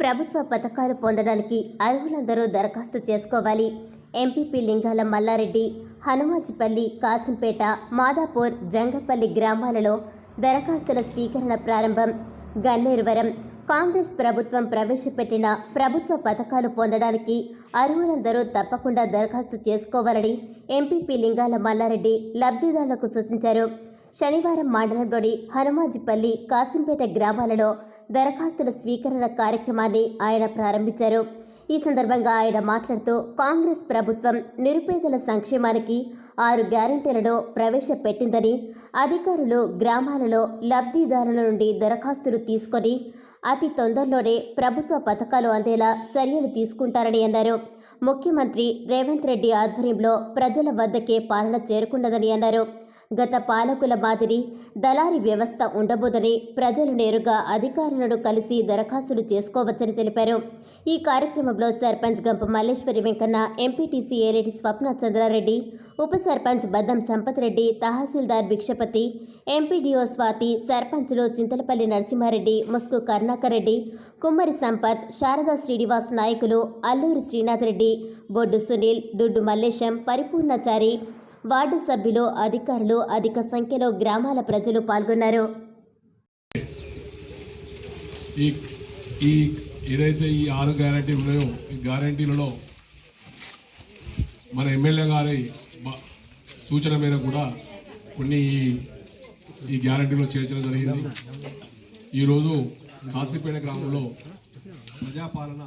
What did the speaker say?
ప్రభుత్వ పథకాలు పొందడానికి అర్హులందరూ దరఖాస్తు చేసుకోవాలి. ఎంపీపీ లింగాల మల్లారెడ్డి హనుమాజిపల్లి కాసింపేట మాదాపూర్ జంగపల్లి గ్రామాలలో దరఖాస్తుల స్వీకరణ ప్రారంభం. గన్నేరువరం కాంగ్రెస్ ప్రభుత్వం ప్రవేశపెట్టిన ప్రభుత్వ పథకాలు పొందడానికి అర్హులందరూ తప్పకుండా దరఖాస్తు చేసుకోవాలని ఎంపీపీ లింగాల మల్లారెడ్డి లబ్ధిదారులకు సూచించారు. శనివారం మండలంలోని హనుమాజిపల్లి కాసింపేట గ్రామాలలో దరఖాస్తుల స్వీకరణ కార్యక్రమాన్ని ఆయన ప్రారంభించారు. ఈ సందర్భంగా ఆయన మాట్లాడుతూ కాంగ్రెస్ ప్రభుత్వం నిరుపేదల సంక్షేమానికి ఆరు గ్యారంటీలను ప్రవేశపెట్టిందని అధికారులు గ్రామాలలో లబ్ధిదారుల నుండి దరఖాస్తులు తీసుకొని అతి తొందరలోనే ప్రభుత్వ పథకాలు అందేలా చర్యలు తీసుకుంటారని అన్నారు. ముఖ్యమంత్రి రేవంత్ రెడ్డి ఆధ్వర్యంలో ప్రజల వద్దకే పాలన చేరుకున్నదని అన్నారు. గత పాలకుల మాదిరి దళారి వ్యవస్థ ఉండబోదని ప్రజలు నేరుగా అధికారులను కలిసి దరఖాస్తులు చేసుకోవచ్చని తెలిపారు. ఈ కార్యక్రమంలో సర్పంచ్ గంప మల్లేశ్వరి వెంకన్న ఎంపీటీసీ ఏరెడ్డి స్వప్న చంద్రారెడ్డి ఉప సర్పంచ్ బద్దం సంపత్ రెడ్డి తహసీల్దార్ భిక్షపతి ఎంపీడీఓ స్వాతి సర్పంచ్లు చింతలపల్లి నరసింహారెడ్డి ముస్కు కరుణాకర్ రెడ్డి కుమ్మరి సంపత్ శారదా శ్రీనివాస్ నాయకులు అల్లూరి శ్రీనాథ్ రెడ్డి బొడ్డు సునీల్ దుడ్డు మల్లేశం పరిపూర్ణచారి వార్డు సభ్యులు అధికారులు అధిక సంఖ్యలో గ్రామాల ప్రజలు పాల్గొన్నారు. ఈ ఈ ఏదైతే ఈ ఆరు గ్యారంటీ ఉన్నాయో ఈ గ్యారంటీలలో మన ఎమ్మెల్యే గారి సూచన మీద కూడా కొన్ని ఈ- ఈ గ్యారంటీలో చేర్చడం జరిగింది. ఈరోజు కాశీపేట గ్రామంలో ప్రజాపాలన